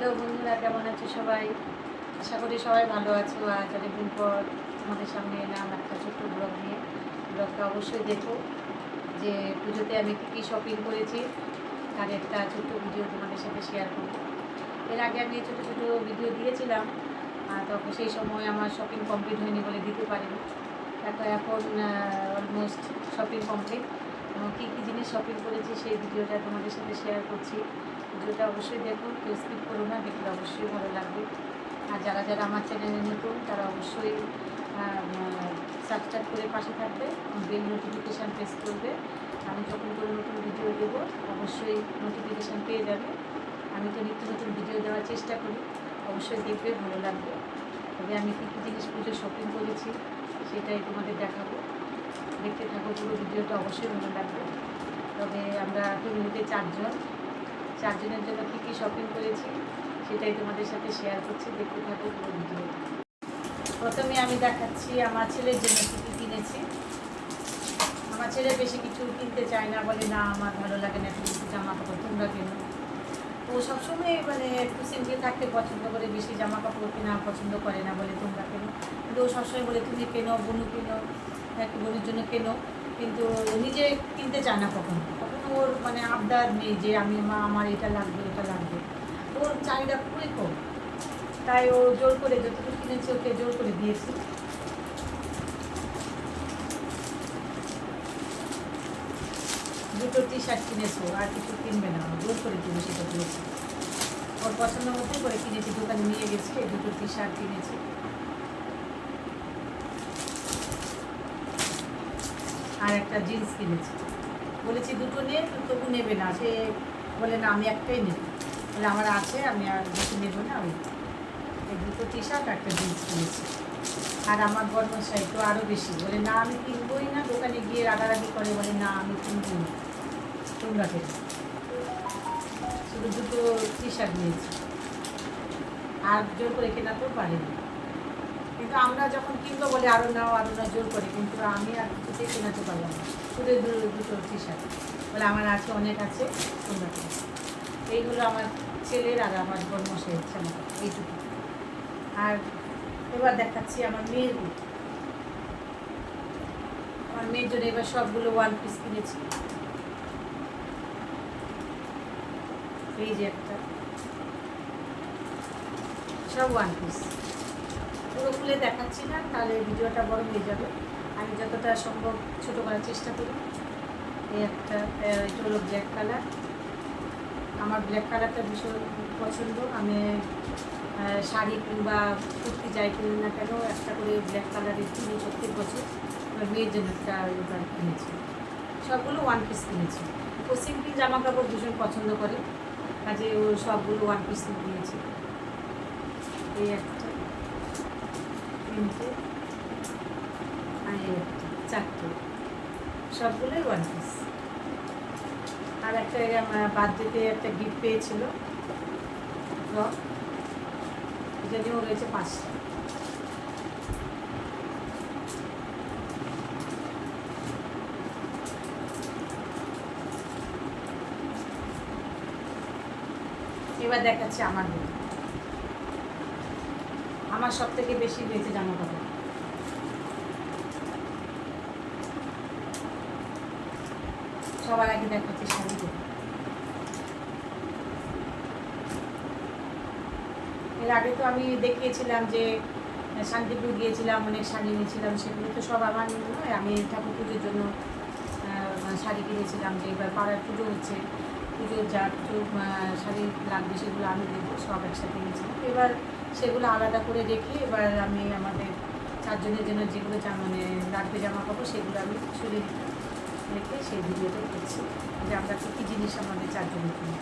Hello বন্ধুরা, কেমন আছো সবাই? আশা করি সবাই ভালো আছো। আজ অনেকদিন পর তোমাদের সামনে এলাম একটা ছোট্ট ব্লগ নিয়ে। ব্লগটা অবশ্যই দেখো যে পুজোতে আমি কী কী শপিং করেছি তার একটা ছোট্ট ভিডিও তোমাদের সাথে শেয়ার করব। এর আগে আমি ছোটো ছোটো ভিডিও দিয়েছিলাম তখন সেই সময় আমার শপিং কমপ্লিট হয়নি বলে দিতে পারিনি। দেখো, এখন অলমোস্ট শপিং কমপ্লিট এবং কী কী জিনিস শপিং করেছি সেই ভিডিওটা তোমাদের সাথে শেয়ার করছি। ভিডিওটা অবশ্যই দেখুন, কেউ স্কিপ করুন না, দেখলে অবশ্যই ভালো লাগবে। আর যারা যারা আমার চ্যানেলে নতুন, তারা অবশ্যই সাবস্ক্রাইব করে পাশে থাকবে বেল নোটিফিকেশান প্রেস করবে। আমি যখন কোনো নতুন ভিডিও দেবো, অবশ্যই নোটিফিকেশান পেয়ে যাবে। আমি তো নিত্য নতুন ভিডিও দেওয়ার চেষ্টা করি, অবশ্যই দেখবে, ভালো লাগবে। তবে আমি কী কী জিনিস পুজো শপিং করেছি, সেটাই তোমাদের দেখাবো। দেখতে থাকো পুরো ভিডিওটা অবশ্যই ভালো লাগবে। তবে আমরা ফ্যামিলিতে চারজন চারজনের জন্য কী কী শপিং করেছি, সেটাই তোমাদের সাথে শেয়ার করছি। দেখতে থাকো পুরো ভিডিও প্রথমে আমি দেখাচ্ছি আমার ছেলের জন্য কী কী কিনেছি। আমার ছেলে বেশি কিছু কিনতে চায় না, বলে, না, আমার ভালো লাগে না একটু কিছু জামা কাপড় তোমরা কেনো? ও সবসময় মানে একটু সিম্পল থাকতে পছন্দ করে, বেশি জামা কাপড় কেনা পছন্দ করে না, বলে, তোমরা কেনো? কিন্তু ও সবসময় বলে, তুমি কেনো, বনু কেনো? একটু বোনের জন্য কেনো, কিন্তু নিজে কিনতে চায় না কখনো কখনো। ওর মানে আবদার নেই যে আমি মা, আমার এটা লাগবে এটা লাগবে। ওর চাহিদা খুবই কম। তাই ও জোর করে যতটুকু কিনেছে, ওকে জোর করে দিয়েছি। দুটো টি শার্ট কিনেছো আর কিছু কিনবে না জোর করে কিনে সেটা দিয়েছি। ওর পছন্দ মতো করে কিনেছি, দোকানে নিয়ে গেছি এই দুটো টি শার্ট কিনেছি। আর একটা জিন্স কিনেছি। বলেছি দুটো তো তবু নেবে না। সে বলে, না, আমি একটাই নেব। বলে, আমার আছে, আমি আর বেশি নেব না। ওই এই দুটো টি শার্ট একটা জিন্স কিনেছি। আর আমার বর্মশাই তো আরও বেশি। বলে, না, আমি কিনবোই না। দোকানে গিয়ে রাগারাগি করে, বলে, না, আমি কিনবো না। তোমরা কেন? শুধু দুটো টি শার্ট নিয়েছি। আর জোর করে কেনা তো পারিনি। কিন্তু আমরা যখন কিনবো বলে আরও নাও আরও না জোর করে কিন্তু আমি আর কিছুতেই কেনাতে পারলাম না। শুধু দুটো টি শার্ট বলে আমার আছে অনেক আছে তোমরা কেনো। এই হলো আমার ছেলের আর আমার বর্মশাইয়ের জামা কাপড়, এইটুকু। আর এবার দেখাচ্ছি আমার মেয়ের। আমার মেয়ের জন্য এবার সবগুলো ওয়ান পিস কিনেছি। এই যে একটা। সব ওয়ান পিস পুরো খুলে দেখাচ্ছি না, তাহলে ভিডিওটা বড় হয়ে যাবে। আমি যতটা সম্ভব ছোট করার চেষ্টা করি এই একটা এটা হলো ব্ল্যাক কালার আমার ব্ল্যাক কালারটা ভীষণ পছন্দ। আমি শাড়ি কিংবা কুর্তি যাই কিনি না কেন, একটা করে ব্ল্যাক কালারের কিনি প্রত্যেক বছর। আমার মেয়ের জন্য একটা এবার কিনেছি। সবগুলো ওয়ান পিস কিনেছি। ও সিম্পল জামা কাপড় ভীষণ পছন্দ করে। কাজে ও সবগুলো ওয়ান পিস নিয়েছি এই একটা। তিনটে আর চারটে। সবগুলোই ওয়ান পিস আর একটা বার্থডেতে একটা গিফট পেয়েছিল। ফ্রক এটা নিয়েও রয়েছে পাঁচটা। এবার দেখাচ্ছি আমার বই আমার সব থেকে বেশি হয়েছে জামা কাপড় সবার আগে দেখাচ্ছি শাড়িগুলো। এর আগে তো আমি দেখিয়েছিলাম যে শান্তিপুর গিয়েছিলাম, অনেক শাড়ি নিয়েছিলাম সেগুলো তো সব আমার নয়, আমি ঠাকুর পুজোর জন্য শাড়ি কিনেছিলাম যে, এবার পাড়ার পুজো হচ্ছে, পুজোর যা কিছু শাড়ি লাগবে সেগুলো আমি দেবো, সব একসাথে নিয়েছিলাম এবার সেগুলো আলাদা করে রেখে এবার আমি আমাদের চারজনের জন্য যেগুলো মানে লাগবে জামা কাপড় সেগুলো আমি সরিয়ে রেখে সেই ভিডিওটা করছি। যে আমরা কী কী জিনিস আমাদের চারজনের কিনি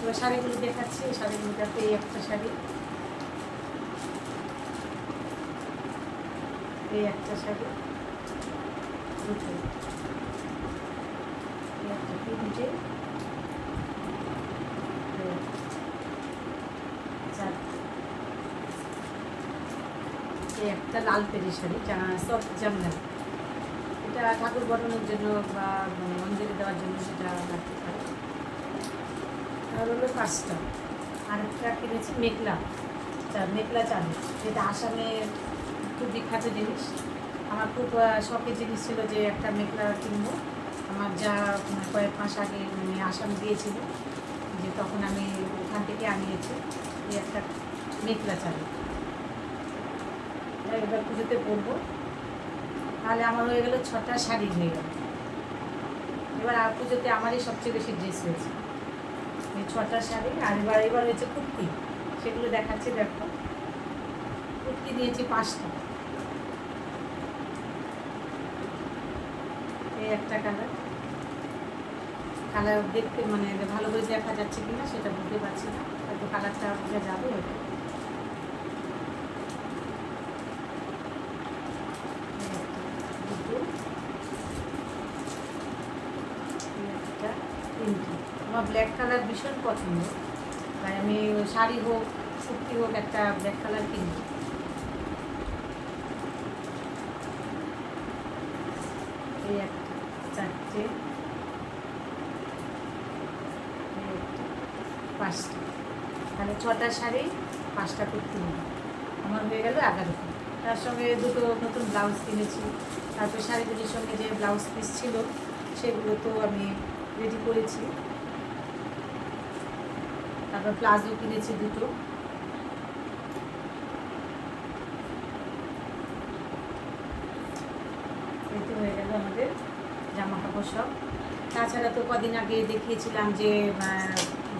এবার শাড়িগুলো দেখাচ্ছি। এই শাড়িগুলো দেখো এই একটা শাড়ি। এই একটা শাড়ি। দুটো এই একটা, চারটে এই একটা লাল পেরি শাড়ি সব জামলা। এটা ঠাকুর বরণের জন্য বা মানে মন্দিরে দেওয়ার জন্য সেটা লাগতে পারে। আর হলো পাঁচটা। আর একটা কিনেছি মেঘলা। তা মেঘলা চালু যেটা আসামে খুব বিখ্যাত জিনিস। আমার খুব শখের জিনিস ছিল যে একটা মেঘলা কিনবো। আমার যা কয়েক মাস আগে মানে আসাম দিয়েছিল যে তখন আমি ওখান থেকে আনিয়েছি একটা মেঘলা চালু এটা এবার পুজোতে পরবো। তাহলে আমার হয়ে গেল ছটা শাড়ি হয়ে গেল। এবার আর পুজোতে আমারই সবচেয়ে বেশি ড্রেস হয়েছে। এই ছটা শাড়ি আর এবার এবার হয়েছে কুর্তি। সেগুলো দেখাচ্ছি, দেখো। কুর্তি দিয়েছি পাঁচটা। এই একটা কালার কালার দেখতে মানে ভালো করে দেখা যাচ্ছে কিনা সেটা বুঝতে পারছি না। হয়তো কালারটা যাবে হয়তো এই একটা, দুটো এই একটা তিনটে আমার ব্ল্যাক কালার ভীষণ পছন্দ। তাই আমি শাড়ি হোক, কুর্তি হোক একটা ব্ল্যাক কালার কিনবো এই একটা, চারটে। তাহলে ছটা শাড়ি, পাঁচটা কুর্তি আমার হয়ে গেল এগারোটা তার সঙ্গে দুটো নতুন ব্লাউজ কিনেছি। তারপর শাড়িগুলির সঙ্গে যে ব্লাউজ পিস ছিল, সেগুলো তো আমি রেডি করেছি। তারপর প্লাজো কিনেছি দুটো। এই তো হয়ে গেল আমাদের জামা কাপড় সব। তাছাড়া তো কদিন আগে দেখিয়েছিলাম যে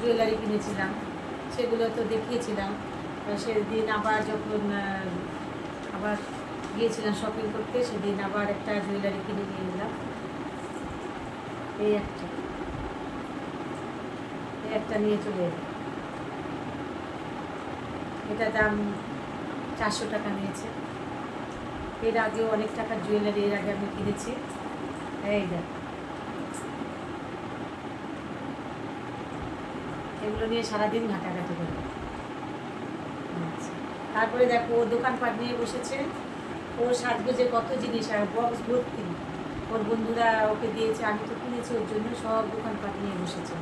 জুয়েলারি কিনেছিলাম, সেগুলো তো দেখিয়েছিলাম। সেদিন আবার যখন আবার গিয়েছিলাম শপিং করতে, সেদিন আবার একটা জুয়েলারি কিনে নিয়ে এলাম। এই একটা। এই একটা নিয়ে চলে এলাম। এটা দাম চারশো টাকা নিয়েছে। এর আগেও অনেক টাকার জুয়েলারি এর আগে আমি কিনেছি। এই দেখ। এগুলো নিয়ে সারাদিন ঘাটাঘাটি করি। আচ্ছা। তারপরে দেখো, ও দোকানপাট নিয়ে বসেছে। ওর সাজগোজে কত জিনিস আর বক্স ভর্তি। ওর বন্ধুরা ওকে দিয়েছে, আমি তো কিনেছি, ওর জন্য সব দোকানপাট নিয়ে বসেছে।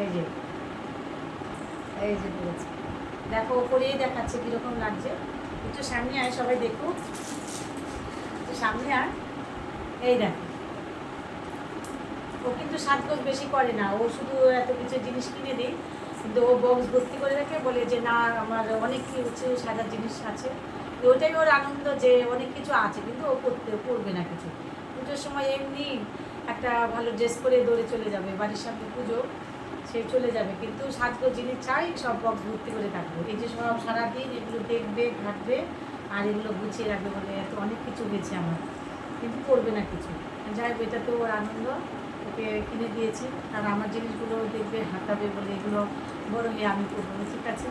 এই যে। এই যে বলেছে। দেখো ওপরেই দেখাচ্ছে কীরকম লাগছে। একটু সামনে আয়, সবাই দেখো। সামনে আয়। এই দেখো। ও কিন্তু সাত সাজগোজ বেশি করে না। ও শুধু এত কিছু জিনিস কিনে দিই কিন্তু ও বক্স ভর্তি করে রাখে বলে যে, না, আমার অনেক কিছু সাজার জিনিস আছে। ওটাই ওর আনন্দ যে, অনেক কিছু আছে, কিন্তু ও করতে করবে না কিছু। পুজোর সময় এমনি একটা ভালো ড্রেস করে দৌড়ে চলে যাবে, বাড়ির সামনে পুজো। সে চলে যাবে। কিন্তু সাজগোজ জিনিস চাই সব বক্স ভর্তি করে থাকবে এই যে সব সারাদিন এগুলো দেখবে ঘাটবে আর এগুলো গুছিয়ে রাখবে বলে এত অনেক কিছু হয়েছে আমার। কিন্তু করবে না কিছু। যাই হোক এটা তো ওর আনন্দ। ওকে কিনে দিয়েছি। আর আমার জিনিসগুলো দেখবে হাঁটাবে বলে এগুলো বড় হয়ে আমি করব ঠিক আছে?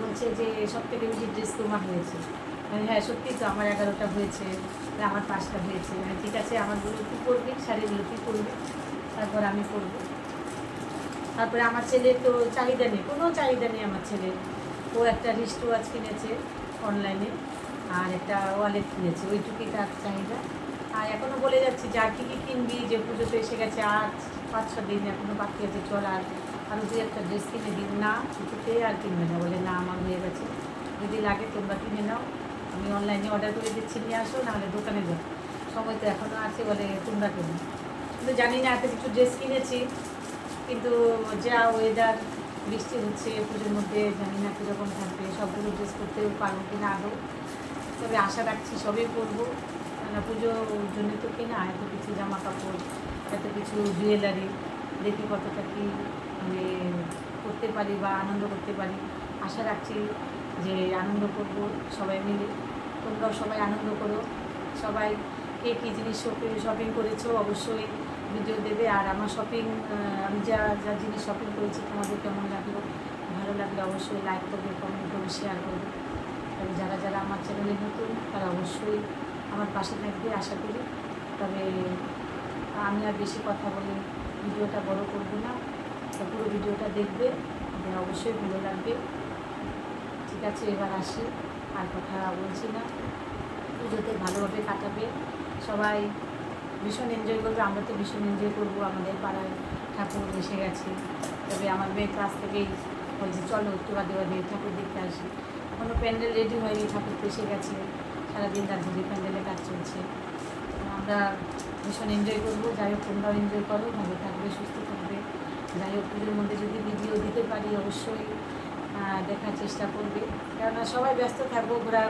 বলছে যে সব থেকে বেশি ড্রেস তোমার হয়েছে। হ্যাঁ সত্যি তো আমার এগারোটা হয়েছে আমার পাঁচটা হয়েছে। হ্যাঁ, ঠিক আছে আমার আমারগুলো কী করবি শাড়িগুলো কী করবি। তারপর আমি করব। তারপরে আমার ছেলের তো চাহিদা নেই, কোনো চাহিদা নেই আমার ছেলের ও একটা রিস্ট ওয়াচ কিনেছে অনলাইনে আর একটা ওয়ালেট কিনেছে, ওইটুকুই তার চাহিদা। আর এখনও বলে যাচ্ছি যে আর কী কী কিনবি, যে পুজো তো এসে গেছে আর পাঁচ ছ দিন এখনও বাকি আছে, চল আর আরও দুই একটা ড্রেস কিনে দিন না, কিছুতে আর কিনবে না, বলে না, আমার হয়ে গেছে। যদি লাগে তোমরা কিনে নাও। আমি অনলাইনে অর্ডার করে দিচ্ছি, নিয়ে আসো, নাহলে দোকানে যাও। সময় তো এখনও আছে বলে তোমরা কিনো? কিন্তু জানি না, এত কিছু ড্রেস কিনেছি। কিন্তু যা ওয়েদার বৃষ্টি হচ্ছে, পুজোর মধ্যে জানি না কীরকম থাকবে, সবগুলো ড্রেস করতে পারব কি না আদৌ। তবে আশা রাখছি সবই করব। কেননা পুজোর জন্য তো কেনা, এত কিছু জামা কাপড় এত কিছু জুয়েলারি দেখি কতটা কি মানে করতে পারি বা আনন্দ করতে পারি। আশা রাখছি যে আনন্দ করব সবাই মিলে। তোমরাও সবাই আনন্দ করো। সবাই কে কী জিনিস শপিং করেছ? অবশ্যই ভিডিও দেবে আর আমার শপিং আমি যা যা জিনিস শপিং করেছি তোমাদের কেমন লাগল? ভালো লাগলে অবশ্যই লাইক করবে কমেন্ট করবে শেয়ার করবে। তবে যারা যারা আমার চ্যানেলে নতুন, তারা অবশ্যই আমার পাশে থাকবে, আশা করি। তবে আমি আর বেশি কথা বলে ভিডিওটা বড় করব না। তো পুরো ভিডিওটা দেখবে অবশ্যই ভালো লাগবে। ঠিক আছে, এবার আসি, আর কথা বলছি না। পুজোতে ভালোভাবে কাটাবে। সবাই ভীষণ এনজয় করবে, আমরা তো ভীষণ এনজয় করব, আমাদের পাড়ায় ঠাকুর এসে গেছে। তবে আমার মেয়ে কাছ থেকেই বলছে, চলো একটু বাদে বাদে ঠাকুর দেখতে আসি। এখনও প্যান্ডেল রেডি হয়নি ঠাকুর এসে গেছে। সারাদিন রাত ধরে প্যান্ডেলে কাজ চলছে। আমরা ভীষণ এনজয় করব, যাই হোক, তোমরাও এনজয় করো, ভালো থাকবে, সুস্থ থাকবে। যাই হোক, পুজোর মধ্যে যদি ভিডিও দিতে পারি, অবশ্যই দেখার চেষ্টা করবে। কেননা সবাই ব্যস্ত থাকব, ঘোরা,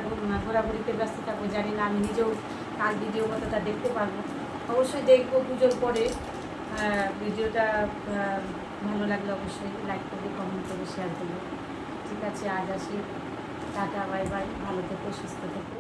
ঘোরাঘুরিতে ব্যস্ত থাকব, জানি না, আমি নিজেও কার ভিডিও কতটা দেখতে পারব। অবশ্যই দেখব পুজোর পরে। আহ, ভিডিওটা ভালো লাগলে অবশ্যই লাইক করবে কমেন্ট করবে শেয়ার করবে। ঠিক আছে আজ আসি। টাটা বাই বাই ভালো থেকো সুস্থ থেকো।